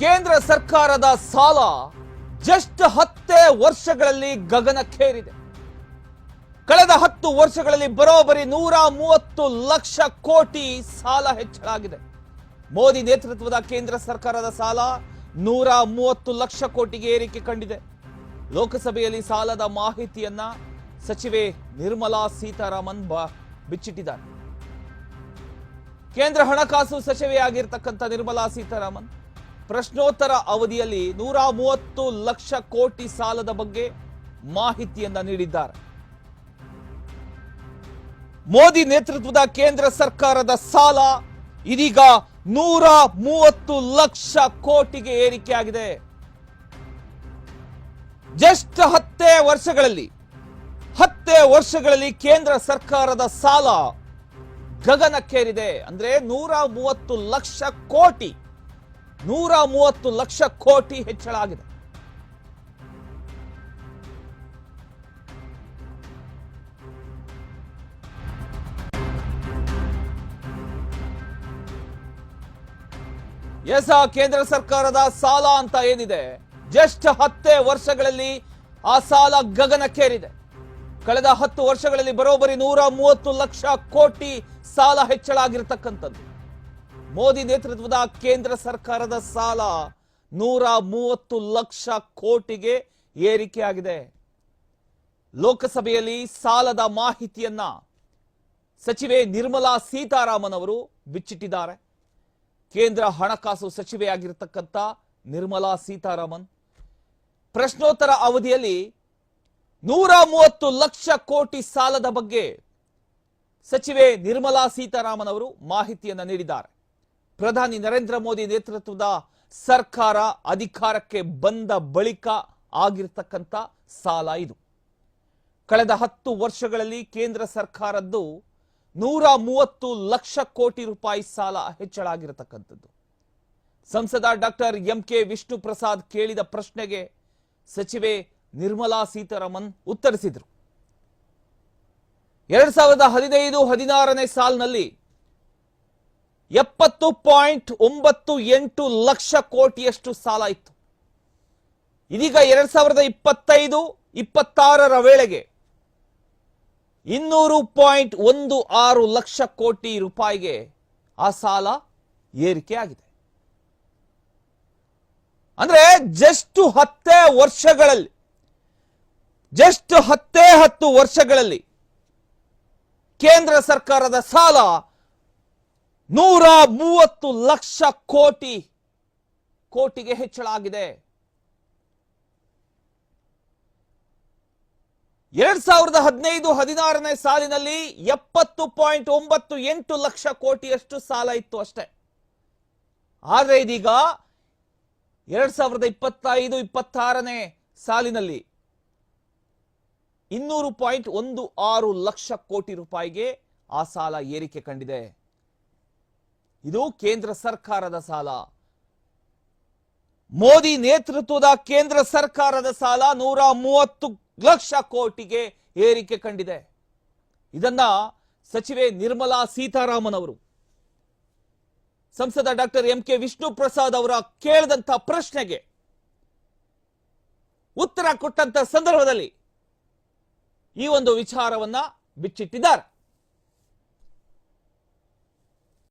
ಕೇಂದ್ರ ಸರ್ಕಾರದ ಸಾಲ ಜಸ್ಟ್ ಹತ್ತೇ ವರ್ಷಗಳಲ್ಲಿ ಗಗನಕ್ಕೇರಿದೆ. ಕಳೆದ ಹತ್ತು ವರ್ಷಗಳಲ್ಲಿ ಬರೋಬ್ಬರಿ ನೂರ ಮೂವತ್ತು ಲಕ್ಷ ಕೋಟಿ ಸಾಲ ಹೆಚ್ಚಳಾಗಿದೆ. ಮೋದಿ ನೇತೃತ್ವದ ಕೇಂದ್ರ ಸರ್ಕಾರದ ಸಾಲ ನೂರ ಮೂವತ್ತು ಲಕ್ಷ ಕೋಟಿಗೆ ಏರಿಕೆ ಕಂಡಿದೆ. ಲೋಕಸಭೆಯಲ್ಲಿ ಸಾಲದ ಮಾಹಿತಿಯನ್ನ ಸಚಿವೆ ನಿರ್ಮಲಾ ಸೀತಾರಾಮನ್ ಬಿಚ್ಚಿಟ್ಟಿದ್ದಾರೆ. ಕೇಂದ್ರ ಹಣಕಾಸು ಸಚಿವೆಯಾಗಿರ್ತಕ್ಕಂಥ ನಿರ್ಮಲಾ ಸೀತಾರಾಮನ್ ಪ್ರಶ್ನೋತ್ತರ ಅವಧಿಯಲ್ಲಿ ನೂರ ಮೂವತ್ತು ಲಕ್ಷ ಕೋಟಿ ಸಾಲದ ಬಗ್ಗೆ ಮಾಹಿತಿಯನ್ನ ನೀಡಿದ್ದಾರೆ. ಮೋದಿ ನೇತೃತ್ವದ ಕೇಂದ್ರ ಸರ್ಕಾರದ ಸಾಲ ಇದೀಗ ನೂರ ಮೂವತ್ತು ಲಕ್ಷ ಕೋಟಿಗೆ ಏರಿಕೆಯಾಗಿದೆ ಜಸ್ಟ್ ಹತ್ತೇ ವರ್ಷಗಳಲ್ಲಿ ಹತ್ತೇ ವರ್ಷಗಳಲ್ಲಿ ಕೇಂದ್ರ ಸರ್ಕಾರದ ಸಾಲ ಗಗನಕ್ಕೇರಿದೆ. ಅಂದ್ರೆ ನೂರ ಮೂವತ್ತು ಲಕ್ಷ ಕೋಟಿ ನೂರ ಮೂವತ್ತು ಲಕ್ಷ ಕೋಟಿ ಹೆಚ್ಚಳ ಆಗಿದೆ. ಎಸ್ ಕೇಂದ್ರ ಸರ್ಕಾರದ ಸಾಲ ಅಂತ ಏನಿದೆ? ಜಸ್ಟ್ ಹತ್ತೇ ವರ್ಷಗಳಲ್ಲಿ ಆ ಸಾಲ ಗಗನಕ್ಕೇರಿದೆ. ಕಳೆದ ಹತ್ತು ವರ್ಷಗಳಲ್ಲಿ ಬರೋಬ್ಬರಿ ನೂರ ಮೂವತ್ತು ಲಕ್ಷ ಕೋಟಿ ಸಾಲ ಹೆಚ್ಚಳ ಆಗಿರತಕ್ಕಂಥದ್ದು. ಮೋದಿ ನೇತೃತ್ವದ ಕೇಂದ್ರ ಸರ್ಕಾರದ ಸಾಲ ನೂರ ಮೂವತ್ತು ಲಕ್ಷ ಕೋಟಿಗೆ ಏರಿಕೆಯಾಗಿದೆ. ಲೋಕಸಭೆಯಲ್ಲಿ ಸಾಲದ ಮಾಹಿತಿಯನ್ನ ಸಚಿವೆ ನಿರ್ಮಲಾ ಸೀತಾರಾಮನ್ ಅವರು ಬಿಚ್ಚಿಟ್ಟಿದ್ದಾರೆ. ಕೇಂದ್ರ ಹಣಕಾಸು ಸಚಿವೆಯಾಗಿರ್ತಕ್ಕಂಥ ನಿರ್ಮಲಾ ಸೀತಾರಾಮನ್. ಪ್ರಶ್ನೋತ್ತರ ಅವಧಿಯಲ್ಲಿ ನೂರ ಮೂವತ್ತು ಲಕ್ಷ ಕೋಟಿ ಸಾಲದ ಬಗ್ಗೆ ಸಚಿವೆ ನಿರ್ಮಲಾ ಸೀತಾರಾಮನ್ ಅವರು ಮಾಹಿತಿಯನ್ನು ನೀಡಿದ್ದಾರೆ. ಪ್ರಧಾನಿ ನರೇಂದ್ರ ಮೋದಿ ನೇತೃತ್ವದ ಸರ್ಕಾರ ಅಧಿಕಾರಕ್ಕೆ ಬಂದ ಬಳಿಕ ಆಗಿರ್ತಕ್ಕಂಥ ಸಾಲ ಇದು. ಕಳೆದ ಹತ್ತು ವರ್ಷಗಳಲ್ಲಿ ಕೇಂದ್ರ ಸರ್ಕಾರದ್ದು ನೂರ ಮೂವತ್ತು ಲಕ್ಷ ಕೋಟಿ ರೂಪಾಯಿ ಸಾಲ ಹೆಚ್ಚಳ ಆಗಿರತಕ್ಕಂಥದ್ದು. ಸಂಸದ doctor M K Vishnu Prasad ಕೇಳಿದ ಪ್ರಶ್ನೆಗೆ ಸಚಿವೆ ನಿರ್ಮಲಾ ಸೀತಾರಾಮನ್ ಉತ್ತರಿಸಿದರು. ಎರಡ್ ಸಾವಿರದ ಹದಿನೈದು ಹದಿನಾರನೇ ಸಾಲಿನಲ್ಲಿ ಎಪ್ಪತ್ತು ಪಾಯಿಂಟ್ ಒಂಬತ್ತು ಎಂಟು ಲಕ್ಷ ಕೋಟಿಯಷ್ಟು ಸಾಲ ಇತ್ತು. ಇದೀಗ ಎರಡ್ ಸಾವಿರದ ಇಪ್ಪತ್ತೈದು, ಇಪ್ಪತ್ತಾರರ ವೇಳೆಗೆ ಇನ್ನೂರು ಪಾಯಿಂಟ್ ಒಂದು ಆರು ಲಕ್ಷ ಕೋಟಿ ರೂಪಾಯಿಗೆ ಆ ಸಾಲ ಏರಿಕೆ ಆಗಿದೆ. ಅಂದ್ರೆ ಜಸ್ಟ್ ಹತ್ತೇ ವರ್ಷಗಳಲ್ಲಿ, ಜಸ್ಟ್ ಹತ್ತೇ ಹತ್ತು ವರ್ಷಗಳಲ್ಲಿ ಕೇಂದ್ರ ಸರ್ಕಾರದ ಸಾಲ ನೂರ ಮೂವತ್ತು ಲಕ್ಷ ಕೋಟಿ ಕೋಟಿಗೆ ಹೆಚ್ಚಳ ಆಗಿದೆ. ಎರಡ್ ಸಾವಿರದ ಹದಿನೈದು ಹದಿನಾರನೇ ಸಾಲಿನಲ್ಲಿ ಎಪ್ಪತ್ತು ಪಾಯಿಂಟ್ ಒಂಬತ್ತು ಎಂಟು ಲಕ್ಷ ಕೋಟಿಯಷ್ಟು ಸಾಲ ಇತ್ತು ಅಷ್ಟೇ. ಆದರೆ ಇದೀಗ ಎರಡ್ ಸಾವಿರದ ಇಪ್ಪತ್ತೈದು, ಇಪ್ಪತ್ತಾರನೇ ಸಾಲಿನಲ್ಲಿ ಇನ್ನೂರು ಪಾಯಿಂಟ್ ಒಂದು ಆರು ಲಕ್ಷ ಕೋಟಿ ರೂಪಾಯಿಗೆ ಆ ಸಾಲ ಏರಿಕೆ ಕಂಡಿದೆ. ಇದು ಕೇಂದ್ರ ಸರ್ಕಾರದ ಸಾಲ. ಮೋದಿ ನೇತೃತ್ವದ ಕೇಂದ್ರ ಸರ್ಕಾರದ ಸಾಲ ನೂರ ಮೂವತ್ತು ಲಕ್ಷ ಕೋಟಿಗೆ ಏರಿಕೆ ಕಂಡಿದೆ. ಇದನ್ನ ಸಚಿವೆ ನಿರ್ಮಲಾ ಸೀತಾರಾಮನ್ ಅವರು ಸಂಸದ doctor M K Vishnu Prasad ಅವರ ಕೇಳಿದಂತ ಪ್ರಶ್ನೆಗೆ ಉತ್ತರ ಕೊಟ್ಟಂತ ಸಂದರ್ಭದಲ್ಲಿ ಈ ಒಂದು ವಿಚಾರವನ್ನ ಬಿಚ್ಚಿಟ್ಟಿದ್ದಾರೆ.